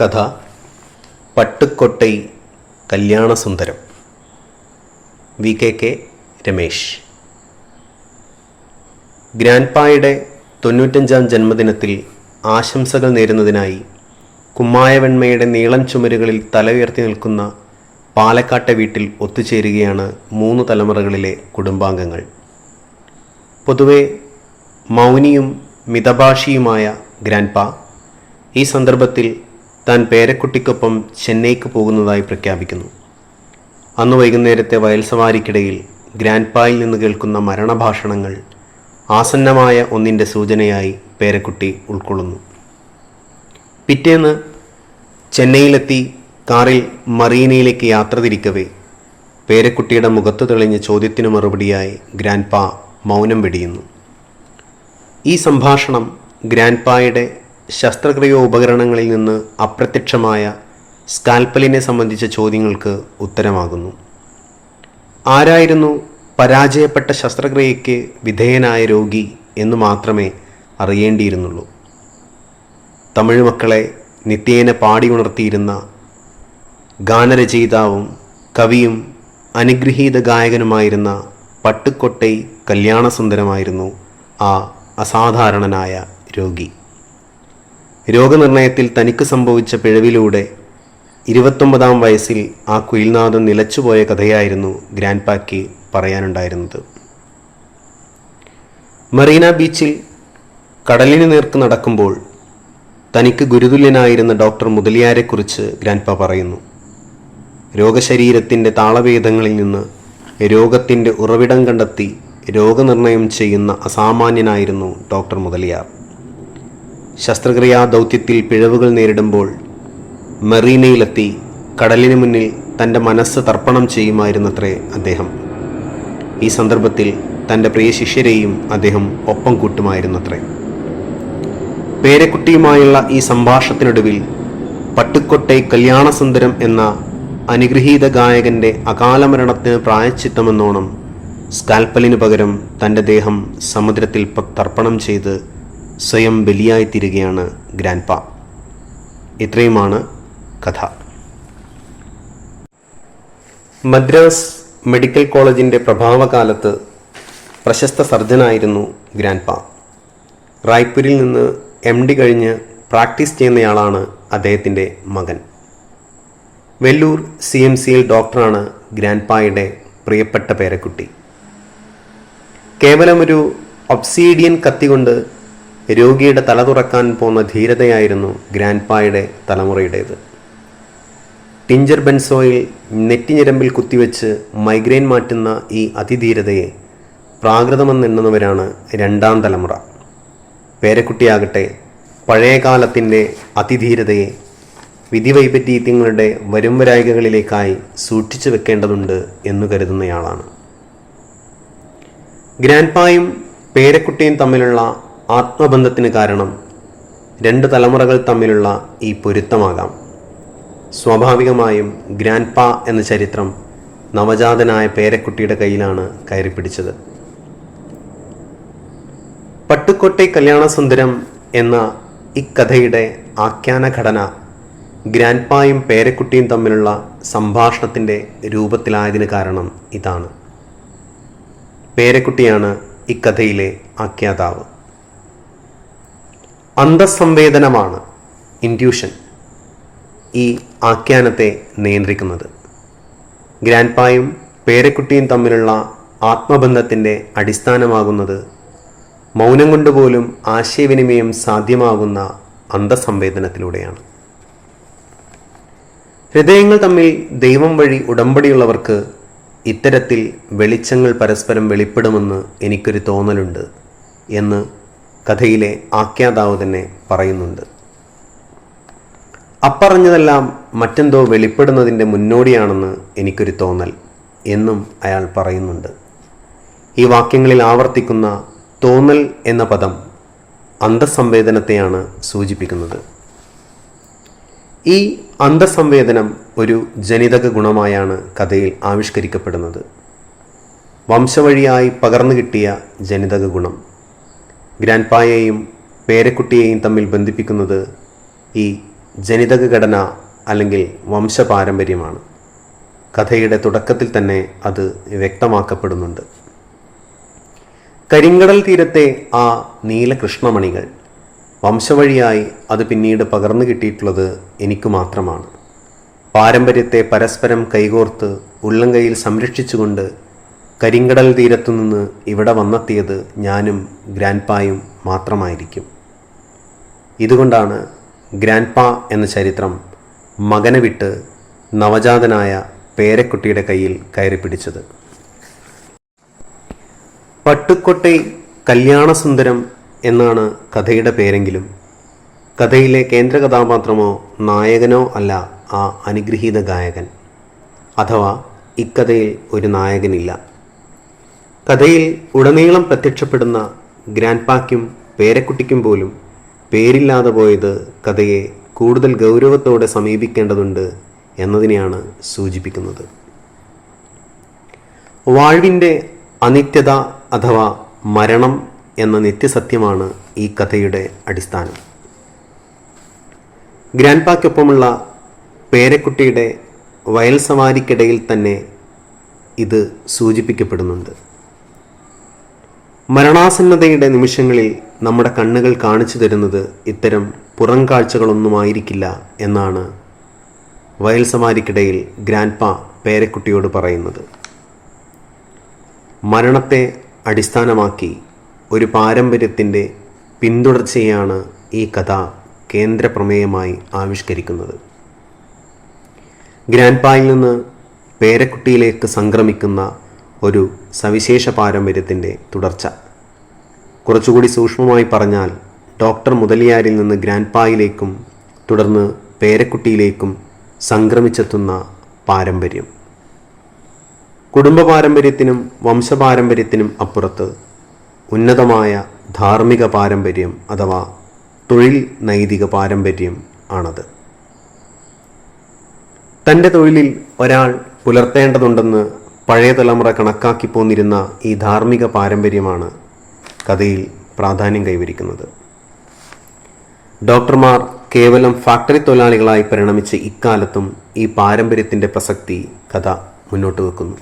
കഥ Pattukkottai Kalyanasundaram. V K K Ramesh. ഗ്രാൻഡ്പായുടെ തൊണ്ണൂറ്റഞ്ചാം ജന്മദിനത്തിൽ ആശംസകൾ നേരുന്നതിനായി കുമ്മായവെണ്മയുടെ നീളം ചുമരുകളിൽ തല ഉയർത്തി നിൽക്കുന്ന പാലക്കാട്ടെ വീട്ടിൽ ഒത്തുചേരുകയാണ് മൂന്ന് തലമുറകളിലെ കുടുംബാംഗങ്ങൾ. പൊതുവെ മൗനിയും മിതഭാഷിയുമായ ഗ്രാൻഡ്പ ഈ സന്ദർഭത്തിൽ താൻ പേരക്കുട്ടിക്കൊപ്പം ചെന്നൈക്ക് പോകുന്നതായി പ്രഖ്യാപിക്കുന്നു. അന്ന് വൈകുന്നേരത്തെ വയൽ സവാരിക്കിടയിൽ ഗ്രാൻഡ്പായിൽ നിന്ന് കേൾക്കുന്ന മരണഭാഷണങ്ങൾ ആസന്നമായ ഒന്നിന്റെ സൂചനയായി പേരക്കുട്ടി ഉൾക്കൊള്ളുന്നു. പിറ്റേന്ന് ചെന്നൈയിലെത്തി കാറിൽ മറീനയിലേക്ക് യാത്ര തിരിക്കവേ പേരക്കുട്ടിയുടെ മുഖത്ത് തെളിഞ്ഞ ചോദ്യത്തിന് മറുപടിയായി ഗ്രാൻഡ്പ മൗനം വെടിയുന്നു. ഈ സംഭാഷണം ഗ്രാൻഡ്പായുടെ ശസ്ത്രക്രിയ ഉപകരണങ്ങളിൽ നിന്ന് അപ്രത്യക്ഷമായ സ്കാൽപ്പലിനെ സംബന്ധിച്ച ചോദ്യങ്ങൾക്ക് ഉത്തരമാകുന്നു. ആരായിരുന്നു പരാജയപ്പെട്ട ശസ്ത്രക്രിയയ്ക്ക് വിധേയനായ രോഗി എന്ന് മാത്രമേ അറിയേണ്ടിയിരുന്നുള്ളൂ. തമിഴ് മക്കളെ നിത്യേന പാടി ഉണർത്തിയിരുന്ന ഗാനരചയിതാവും കവിയും അനുഗ്രഹീത ഗായകനുമായിരുന്ന പട്ടുക്കൊട്ടൈ കല്യാണസുന്ദരമായിരുന്നു ആ അസാധാരണനായ രോഗി. രോഗനിർണയത്തിൽ തനിക്ക് സംഭവിച്ച പിഴവിലൂടെ ഇരുപത്തൊമ്പതാം വയസ്സിൽ ആ കുയിൽനാഥം നിലച്ചുപോയ കഥയായിരുന്നു ഗ്രാൻഡ് പാക്ക് പറയാനുണ്ടായിരുന്നത്. മറീന ബീച്ചിൽ കടലിന് നേർക്ക് നടക്കുമ്പോൾ തനിക്ക് ഗുരുതുല്യനായിരുന്ന ഡോക്ടർ മുതലിയാരെക്കുറിച്ച് ഗ്രാൻഡ്പ പറയുന്നു. രോഗശരീരത്തിന്റെ താളവേദങ്ങളിൽ നിന്ന് രോഗത്തിന്റെ ഉറവിടം കണ്ടെത്തി രോഗനിർണയം ചെയ്യുന്ന അസാമാന്യനായിരുന്നു ഡോക്ടർ മുതലിയാർ. ശസ്ത്രക്രിയാ ദൗത്യത്തിൽ പിഴവുകൾ നേരിടുമ്പോൾ മെറീനയിലെത്തി കടലിന് മുന്നിൽ തന്റെ മനസ്സ് തർപ്പണം ചെയ്യുമായിരുന്നത്രേ അദ്ദേഹം. ഈ സന്ദർഭത്തിൽ തന്റെ പ്രിയ ശിഷ്യരെയും അദ്ദേഹം ഒപ്പം കൂട്ടുമായിരുന്നത്രേ. പേരക്കുട്ടിയുമായുള്ള ഈ സംഭാഷണത്തിനൊടുവിൽ പട്ടുക്കൊട്ടൈ കല്യാണസുന്ദരം എന്ന അനുഗ്രഹീത ഗായകന്റെ അകാലമരണത്തിന് പ്രായച്ചിത്തമെന്നോണം സ്കാൽപ്പലിന് പകരം തന്റെ ദേഹം സമുദ്രത്തിൽ തർപ്പണം ചെയ്ത് സ്വയം ബലിയായിത്തീരുകയാണ് ഗ്രാൻഡ്പ. ഇത്രയുമാണ് കഥ. മദ്രാസ് മെഡിക്കൽ കോളേജിന്റെ പ്രഭാവകാലത്ത് പ്രശസ്ത സർജനായിരുന്നു ഗ്രാൻഡ്പ. റായ്പൂരിൽ നിന്ന് എം ഡി കഴിഞ്ഞ് പ്രാക്ടീസ് ചെയ്യുന്നയാളാണ് അദ്ദേഹത്തിന്റെ മകൻ. വെല്ലൂർ സി എം സിയിൽ ഡോക്ടറാണ് ഗ്രാൻഡ്പായുടെ പ്രിയപ്പെട്ട പേരക്കുട്ടി. കേവലമൊരു ഒബ്സീഡിയൻ കത്തി കൊണ്ട് രോഗിയുടെ തല തുറക്കാൻ പോന്ന ധീരതയായിരുന്നു ഗ്രാൻഡ്പായുടെ തലമുറയുടേത്. ടിഞ്ചർ ബെൻസോയിൽ നെറ്റിഞ്ഞിരമ്പിൽ കുത്തിവെച്ച് മൈഗ്രെയിൻ മാറ്റുന്ന ഈ അതിധീരതയെ പ്രാകൃതമെന്നെണ്ണുന്നവരാണ് രണ്ടാം തലമുറ. പേരക്കുട്ടിയാകട്ടെ പഴയകാലത്തിന്റെ അതിധീരതയെ വിധിവൈപരീത്യങ്ങളുടെ വരുംവരായികകളിലേക്കായി സൂക്ഷിച്ചു വെക്കേണ്ടതുണ്ട് എന്ന് കരുതുന്നയാളാണ്. ഗ്രാൻഡ്പായും പേരക്കുട്ടിയും തമ്മിലുള്ള ആത്മബന്ധത്തിന് കാരണം രണ്ട് തലമുറകൾ തമ്മിലുള്ള ഈ പൊരുത്തമാകാം. സ്വാഭാവികമായും ഗ്രാൻഡ്പ എന്ന ചരിത്രം നവജാതനായ പേരക്കുട്ടിയുടെ കയ്യിലാണ് കയറിപ്പിടിച്ചത് പട്ടുക്കോട്ടെ കല്യാണസുന്ദരം എന്ന ഇക്കഥയുടെ ആഖ്യാന ഘടന ഗ്രാൻഡ്പായും പേരക്കുട്ടിയും തമ്മിലുള്ള സംഭാഷണത്തിന്റെ രൂപത്തിലായതിന് കാരണം ഇതാണ്. പേരക്കുട്ടിയാണ് ഇക്കഥയിലെ ആഖ്യാതാവ്. അന്തസ്സംവേദനമാണ് ഇൻഡ്യൂഷൻ ഈ ആഖ്യാനത്തെ നിയന്ത്രിക്കുന്നത്. ഗ്രാൻഡ്പായും പേരക്കുട്ടിയും തമ്മിലുള്ള ആത്മബന്ധത്തിന്റെ അടിസ്ഥാനമാകുന്നത് മൗനം കൊണ്ടുപോലും ആശയവിനിമയം സാധ്യമാകുന്ന അന്തസംവേദനത്തിലൂടെയാണ്. ഹൃദയങ്ങൾ തമ്മിൽ ദൈവം വഴി ഉടമ്പടിയുള്ളവർക്ക് ഇത്തരത്തിൽ വെളിച്ചങ്ങൾ പരസ്പരം വെളിപ്പെടുമെന്ന് എനിക്കൊരു തോന്നലുണ്ട് എന്ന് കഥയിലെ ആഖ്യാതാവ് തന്നെ പറയുന്നുണ്ട്. അപ്പറഞ്ഞതെല്ലാം മറ്റെന്തോ വെളിപ്പെടുന്നതിന്റെ മുന്നോടിയാണെന്ന് എനിക്കൊരു തോന്നൽ എന്നും അയാൾ പറയുന്നുണ്ട്. ഈ വാക്യങ്ങളിൽ ആവർത്തിക്കുന്ന തോന്നൽ എന്ന പദം അന്തസംവേദനത്തെയാണ് സൂചിപ്പിക്കുന്നത്. ഈ അന്തസംവേദനം ഒരു ജനിതക ഗുണമായാണ് കഥയിൽ ആവിഷ്കരിക്കപ്പെടുന്നത്. വംശവഴിയായി പകർന്നു കിട്ടിയ ജനിതക ഗുണം. ഗ്രാൻഡ്പായെയും പേരക്കുട്ടിയെയും തമ്മിൽ ബന്ധിപ്പിക്കുന്നത് ഈ ജനിതക ഘടന അല്ലെങ്കിൽ വംശപാരമ്പര്യമാണ്. കഥയുടെ തുടക്കത്തിൽ തന്നെ അത് വ്യക്തമാക്കപ്പെടുന്നുണ്ട്. കരിങ്കടൽ തീരത്തെ ആ നീലകൃഷ്ണമണികൾ വംശവഴിയായി അത് പിന്നീട് പകർന്നു കിട്ടിയിട്ടുള്ളത് എനിക്ക് മാത്രമാണ്. പാരമ്പര്യത്തെ പരസ്പരം കൈകോർത്ത് ഉള്ളംകൈയിൽ സംരക്ഷിച്ചുകൊണ്ട് കരിങ്കടൽ തീരത്തുനിന്ന് ഇവിടെ വന്നെത്തിയത് ഞാനും ഗ്രാൻഡ്പായും മാത്രമായിരിക്കും. ഇതുകൊണ്ടാണ് ഗ്രാൻഡ്പ എന്ന ചരിത്രം മകനെ വിട്ട് നവജാതനായ പേരക്കുട്ടിയുടെ കയ്യിൽ കയറി പിടിച്ചത്. പട്ടുക്കൊട്ടൈ കല്യാണസുന്ദരം എന്നാണ് കഥയുടെ പേരെങ്കിലും കഥയിലെ കേന്ദ്ര കഥാപാത്രമോ നായകനോ അല്ല ആ അനുഗ്രഹീത ഗായകൻ. അഥവാ ഇക്കഥയിൽ ഒരു നായകനില്ല. കഥയിൽ ഉടനീളം പ്രത്യക്ഷപ്പെടുന്ന ഗ്രാൻഡ്പായ്ക്കും പേരക്കുട്ടിക്കും പോലും പേരില്ലാതെ പോയത് കഥയെ കൂടുതൽ ഗൗരവത്തോടെ സമീപിക്കേണ്ടതുണ്ട് എന്നതിനെയാണ് സൂചിപ്പിക്കുന്നത്. വാഴ്വിന്റെ അനിത്യത അഥവാ മരണം എന്ന നിത്യസത്യമാണ് ഈ കഥയുടെ അടിസ്ഥാനം. ഗ്രാൻഡ്പായ്ക്കൊപ്പമുള്ള പേരക്കുട്ടിയുടെ വയൽ സവാരിക്കിടയിൽ തന്നെ ഇത് സൂചിപ്പിക്കപ്പെടുന്നുണ്ട്. മരണാസന്നതയുടെ നിമിഷങ്ങളിൽ നമ്മുടെ കണ്ണുകൾ കാണിച്ചു തരുന്നത് ഇത്തരം പുറം കാഴ്ചകളൊന്നുമായിരിക്കില്ല എന്നാണ് വയൽ സവാരിക്കിടയിൽ ഗ്രാൻഡ്പ പേരക്കുട്ടിയോട് പറയുന്നത്. മരണത്തെ അടിസ്ഥാനമാക്കി ഒരു പാരമ്പര്യത്തിന്റെ പിന്തുടർച്ചയാണ് ഈ കഥ കേന്ദ്ര പ്രമേയമായി ആവിഷ്കരിക്കുന്നത്. ഗ്രാൻഡ്പായിൽ നിന്ന് പേരക്കുട്ടിയിലേക്ക് സംക്രമിക്കുന്ന ഒരു സവിശേഷ പാരമ്പര്യത്തിന്റെ തുടർച്ച. കുറച്ചുകൂടി സൂക്ഷ്മമായി പറഞ്ഞാൽ ഡോക്ടർ മുതലിയാരിൽ നിന്ന് ഗ്രാൻഡ്പായിലേക്കും തുടർന്ന് പേരക്കുട്ടിയിലേക്കും സംക്രമിച്ചെത്തുന്ന പാരമ്പര്യം. കുടുംബ പാരമ്പര്യത്തിനും വംശപാരമ്പര്യത്തിനും അപ്പുറത്ത് ഉന്നതമായ ധാർമ്മിക പാരമ്പര്യം അഥവാ തൊഴിൽ നൈതിക പാരമ്പര്യം ആണത്. തന്റെ തൊഴിലിൽ ഒരാൾ പുലർത്തേണ്ടതുണ്ടെന്ന് പഴയ തലമുറ കണക്കാക്കി പോന്നിരുന്ന ഈ ധാർമ്മിക പാരമ്പര്യമാണ് കഥയിൽ പ്രാധാന്യം കൈവരിക്കുന്നത്. ഡോക്ടർമാർ കേവലം ഫാക്ടറി തൊഴിലാളികളായി പരിണമിച്ച ഇക്കാലത്തും ഈ പാരമ്പര്യത്തിന്റെ പ്രസക്തി കഥ മുന്നോട്ട് വെക്കുന്നു.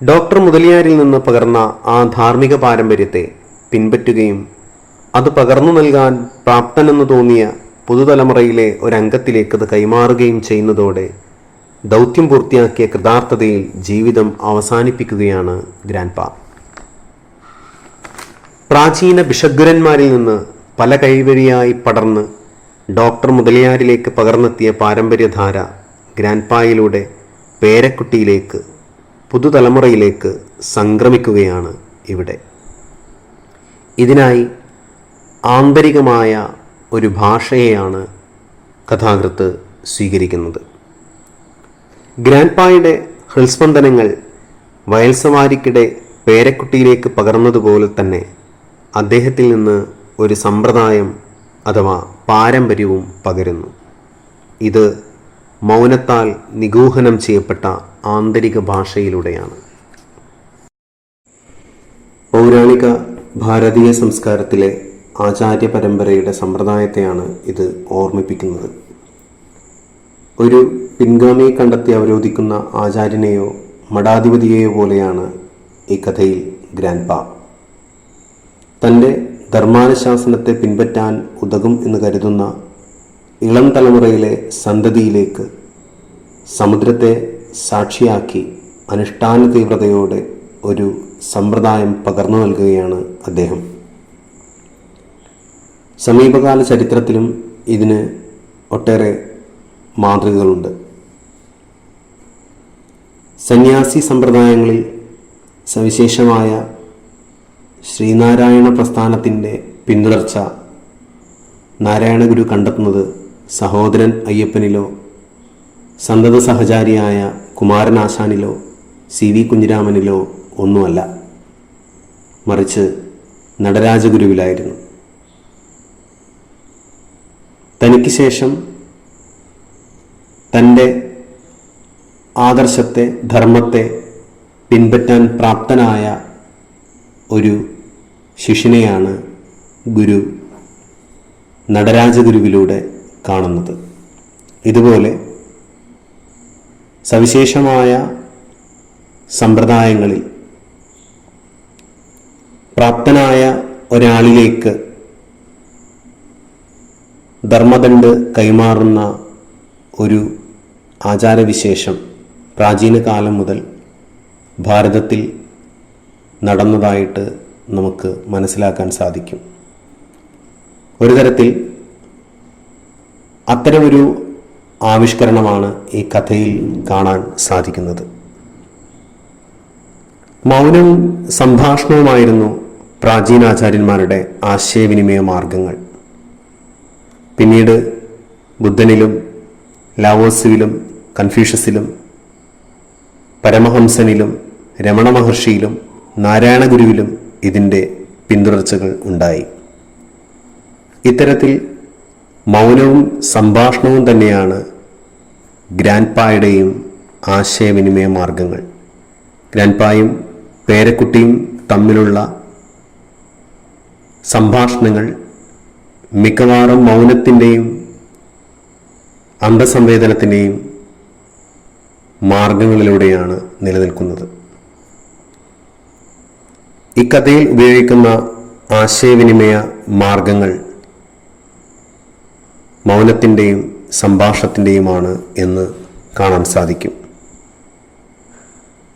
ഡോക്ടർ മുതലിയാരിൽ നിന്ന് പകർന്ന ആ ധാർമ്മിക പാരമ്പര്യത്തെ പിൻപറ്റുകയും അത് പകർന്നു നൽകാൻ പ്രാപ്തനെന്ന് തോന്നിയ പുതുതലമുറയിലെ ഒരംഗത്തിലേക്ക് അത് കൈമാറുകയും ചെയ്യുന്നതോടെ ദൗത്യം പൂർത്തിയാക്കിയ കൃതാർത്ഥതയിൽ ജീവിതം അവസാനിപ്പിക്കുകയാണ് ഗ്രാൻഡ്പ. പ്രാചീന ബിഷഗ്വരന്മാരിൽ നിന്ന് പല കൈവഴിയായി പടർന്ന് ഡോക്ടർ മുതലിയാരിലേക്ക് പകർന്നെത്തിയ പാരമ്പര്യധാര ഗ്രാൻഡ്പായിലൂടെ പേരക്കുട്ടിയിലേക്ക് പുതുതലമുറയിലേക്ക് സംക്രമിക്കുകയാണ് ഇവിടെ. ഇതിനായി ആന്തരികമായ ഒരു ഭാഷയെയാണ് കഥാകൃത്ത് സ്വീകരിക്കുന്നത്. ഗ്രാൻഡ്പായുടെ ഹൃസ്പന്ദനങ്ങൾ വയൽസവാരിക്കിടെ പേരക്കുട്ടിയിലേക്ക് പകർന്നതുപോലെ തന്നെ അദ്ദേഹത്തിൽ നിന്ന് ഒരു സമ്പ്രദായം അഥവാ പാരമ്പര്യവും പകരുന്നു. ഇത് മൗനത്താൽ നിഗൂഹനം ചെയ്യപ്പെട്ട ആന്തരിക ഭാഷയിലൂടെയാണ്. പൗരാണിക ഭാരതീയ സംസ്കാരത്തിലെ ആചാര്യ പരമ്പരയുടെ സമ്പ്രദായത്തെയാണ് ഇത് ഓർമ്മിപ്പിക്കുന്നത്. ഒരു പിൻഗാമിയെ കണ്ടെത്തി അവരോധിക്കുന്ന ആചാര്യനെയോ മഠാധിപതിയെയോ പോലെയാണ് ഈ കഥയിൽ ഗ്രാൻഡ്പ. തന്റെ ധർമാനുശാസനത്തെ പിൻപറ്റാൻ ഉതകും എന്ന് കരുതുന്ന ഇളം തലമുറയിലെ സന്തതിയിലേക്ക് സമുദ്രത്തെ സാക്ഷിയാക്കി അനുഷ്ഠാന തീവ്രതയോടെ ഒരു സമ്പ്രദായം പകർന്നു നൽകുകയാണ് അദ്ദേഹം. സമീപകാല ചരിത്രത്തിലും ഇതിന് ഒട്ടേറെ മാതൃകകളുണ്ട്. സന്യാസി സമ്പ്രദായങ്ങളിൽ സവിശേഷമായ ശ്രീനാരായണ പ്രസ്ഥാനത്തിന്റെ പിന്തുടർച്ച നാരായണ ഗുരു കണ്ടെത്തുന്നത് സഹോദരൻ അയ്യപ്പനിലോ സന്തത സഹചാരിയായ കുമാരനാശാനിലോ സി വി കുഞ്ഞിരാമനിലോ ഒന്നുമല്ല. മറിച്ച് നടരാജഗുരുവിലായിരുന്നു. തനിക്ക് ശേഷം തന്റെ ആദർശത്തെ ധർമ്മത്തെ പിൻപറ്റാൻ പ്രാപ്തനായ ഒരു ശിഷ്യനെയാണ് ഗുരു നടരാജഗുരുവിലൂടെ കാണുന്നത്. ഇതുപോലെ സവിശേഷമായ സമ്പ്രദായങ്ങളിൽ പ്രാപ്തനായ ഒരാളിലേക്ക് ധർമ്മദണ്ഡ് കൈമാറുന്ന ഒരു ആചാരവിശേഷം പ്രാചീന കാലം മുതൽ ഭാരതത്തിൽ നടന്നതായിട്ട് നമുക്ക് മനസ്സിലാക്കാൻ സാധിക്കും. ഒരു തരത്തിൽ അത്തരമൊരു ആവിഷ്കരണമാണ് ഈ കഥയിൽ കാണാൻ സാധിക്കുന്നത്. മൗനവും സംഭാഷണവുമായിരുന്നു പ്രാചീനാചാര്യന്മാരുടെ ആശയവിനിമയ മാർഗങ്ങൾ. പിന്നീട് ബുദ്ധനിലും ലാവോസുവിലും കൺഫ്യൂഷ്യസിലും പരമഹംസനിലും രമണ മഹർഷിയിലും നാരായണ ഗുരുവിലും ഇതിന്റെ പിന്തുടർച്ചകൾ ഉണ്ടായി. ഇത്തരത്തിൽ മൗനവും സംഭാഷണവും തന്നെയാണ് ഗ്രാൻഡ്പായുടെയും ആശയവിനിമയ മാർഗങ്ങൾ. ഗ്രാൻഡ്പായും പേരക്കുട്ടിയും തമ്മിലുള്ള സംഭാഷണങ്ങൾ മിക്കവാറും മൗനത്തിന്റെയും അന്തസംവേദനത്തിന്റെയും മാർഗങ്ങളിലൂടെയാണ് നിലനിൽക്കുന്നത്. ഈ കഥയിൽ ഉപയോഗിക്കുന്ന ആശയവിനിമയ മാർഗങ്ങൾ മൗനത്തിന്റെയും സംഭാഷണത്തിന്റെയുമാണ് എന്ന് കാണാൻ സാധിക്കും.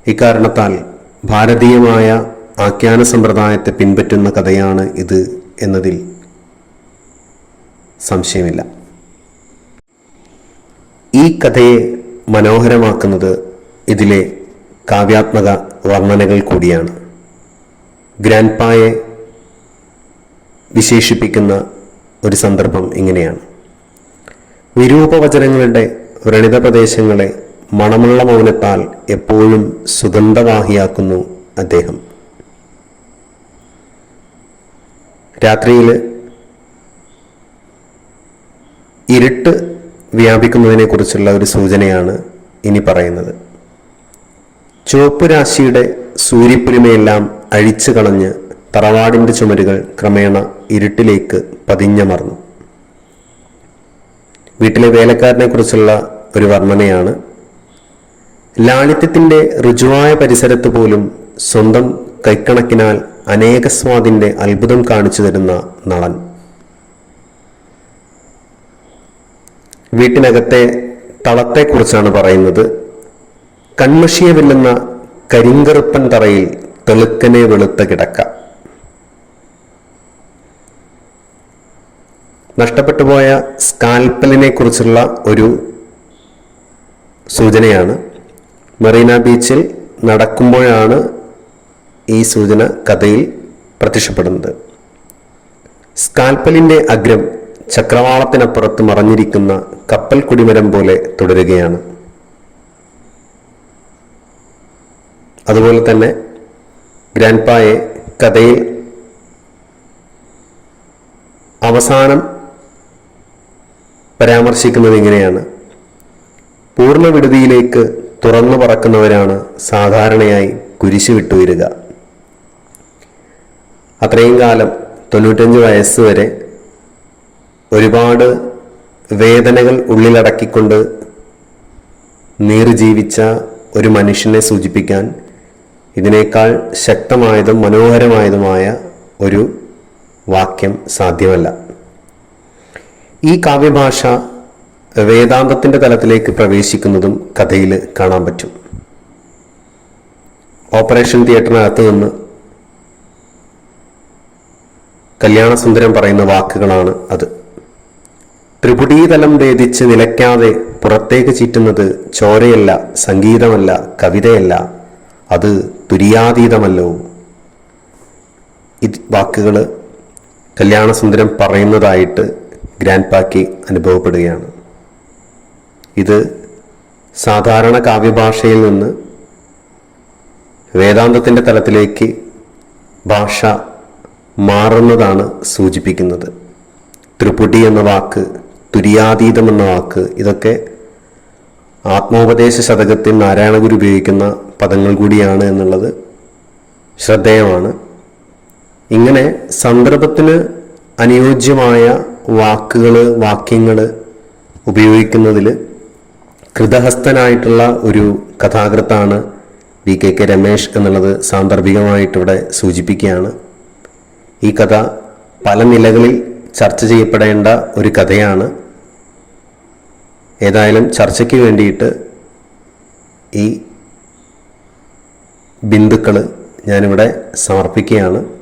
ഇക്കാരണത്താൽ ഭാരതീയമായ ആഖ്യാന സമ്പ്രദായത്തെ പിൻപറ്റുന്ന കഥയാണ് ഇത് എന്നതിൽ സംശയമില്ല. ഈ കഥയെ മനോഹരമാക്കുന്നത് ഇതിലെ കാവ്യാത്മക വർണനകൾ കൂടിയാണ്. ഗ്രാൻഡ്പായെ വിശേഷിപ്പിക്കുന്ന ഒരു സന്ദർഭം ഇങ്ങനെയാണ്. വിരൂപവചനങ്ങളുടെ വ്രണിത പ്രദേശങ്ങളെ മണമുള്ള മൗനത്താൽ എപ്പോഴും സുഗന്ധവാഹിയാക്കുന്നു അദ്ദേഹം. രാത്രിയിൽ ഇരുട്ട് വ്യാപിക്കുന്നതിനെക്കുറിച്ചുള്ള ഒരു സൂചനയാണ് ഇനി പറയുന്നത്. ചുവപ്പ് രാശിയുടെ സൂര്യപ്പുരിമയെല്ലാം അഴിച്ചു കളഞ്ഞ് തറവാടിന്റെ ചുമരുകൾ ക്രമേണ ഇരുട്ടിലേക്ക് പതിഞ്ഞമർന്നു. വീട്ടിലെ വേലക്കാരനെ കുറിച്ചുള്ള ഒരു വർണനയാണ്. ലാളിത്യത്തിന്റെ ഋജുവായ പരിസരത്ത് പോലും സ്വന്തം കൈക്കണക്കിനാൽ അനേകസ്വാദിന്റെ അത്ഭുതം കാണിച്ചു തരുന്ന നളൻ വീട്ടിനകത്തെ തളത്തെക്കുറിച്ചാണ് പറയുന്നത്. കൺമഷിയെ വെല്ലുന്ന കരിങ്കറുപ്പൻ തറയിൽ തെളുക്കനെ വെളുത്ത കിടക്ക. നഷ്ടപ്പെട്ടുപോയ സ്കാൽപ്പലിനെ കുറിച്ചുള്ള ഒരു സൂചനയാണ്. മെറീന ബീച്ചിൽ നടക്കുമ്പോഴാണ് ഈ സൂചന കഥയിൽ പ്രത്യക്ഷപ്പെടുന്നത്. സ്കാൽപ്പലിന്റെ അഗ്രം ചക്രവാളത്തിനപ്പുറത്ത് മറഞ്ഞിരിക്കുന്ന കപ്പൽ കുടിമരം പോലെ തുടരുകയാണ്. അതുപോലെ തന്നെ ഗ്രാൻഡ്പായെ കഥയിൽ അവസാനം പരാമർശിക്കുന്നത് ഇങ്ങനെയാണ്. പൂർണ വിടുതിയിലേക്ക് തുറന്നു പറക്കുന്നവരാണ് സാധാരണയായി കുരിശു വിട്ടുവരിക അത്രയും കാലം തൊണ്ണൂറ്റഞ്ച് വയസ്സ് വരെ ഒരുപാട് വേദനകൾ ഉള്ളിലടക്കിക്കൊണ്ട് നീർജീവിച്ച ഒരു മനുഷ്യനെ സൂചിപ്പിക്കാൻ ഇതിനേക്കാൾ ശക്തമായതും മനോഹരമായതുമായ ഒരു വാക്യം സാധ്യമല്ല. ഈ കാവ്യഭാഷ വേദാന്തത്തിന്റെ തലത്തിലേക്ക് പ്രവേശിക്കുന്നതും കഥയിൽ കാണാൻ പറ്റും. ഓപ്പറേഷൻ തിയേറ്ററിനകത്ത് നിന്ന് കല്യാണസുന്ദരം പറയുന്ന വാക്കുകളാണ് അത്. ത്രിപുടീതലം ഭേദിച്ച് നിലയ്ക്കാതെ പുറത്തേക്ക് ചീറ്റുന്നത് ചോരയല്ല സംഗീതമല്ല കവിതയല്ല. അത് തുര്യാതീതമല്ലോ. ഈ വാക്കുകൾ കല്യാണസുന്ദരം പറയുന്നതായിട്ട് ഗ്രാൻഡ് പാക്കി അനുഭവപ്പെടുകയാണ്. ഇത് സാധാരണ കാവ്യഭാഷയിൽ നിന്ന് വേദാന്തത്തിന്റെ തലത്തിലേക്ക് ഭാഷ മാറുന്നതാണ് സൂചിപ്പിക്കുന്നത്. ത്രിപുടി എന്ന വാക്ക് തുര്യാതീതം എന്ന വാക്ക്. ഇതൊക്കെ ആത്മോപദേശ ശതകത്തിൽ നാരായണഗുരു ഉപയോഗിക്കുന്ന പദങ്ങൾ കൂടിയാണ് എന്നുള്ളത് ശ്രദ്ധേയമാണ്. ഇങ്ങനെ സന്ദർഭത്തിന് അനുയോജ്യമായ വാക്കുകൾ വാക്യങ്ങൾ ഉപയോഗിക്കുന്നതിൽ കൃതഹസ്തനായിട്ടുള്ള ഒരു കഥാകൃത്താണ് വി കെ കെ രമേശ് എന്നുള്ളത് സാന്ദർഭികമായിട്ടിവിടെ സൂചിപ്പിക്കുകയാണ്. ഈ കഥ പല നിലകളിൽ ചർച്ച ചെയ്യപ്പെടേണ്ട ഒരു കഥയാണ്. ഏതായാലും ചർച്ചയ്ക്ക് വേണ്ടിയിട്ട് ഈ ബിന്ദുക്കൾ ഞാനിവിടെ സമർപ്പിക്കുകയാണ്.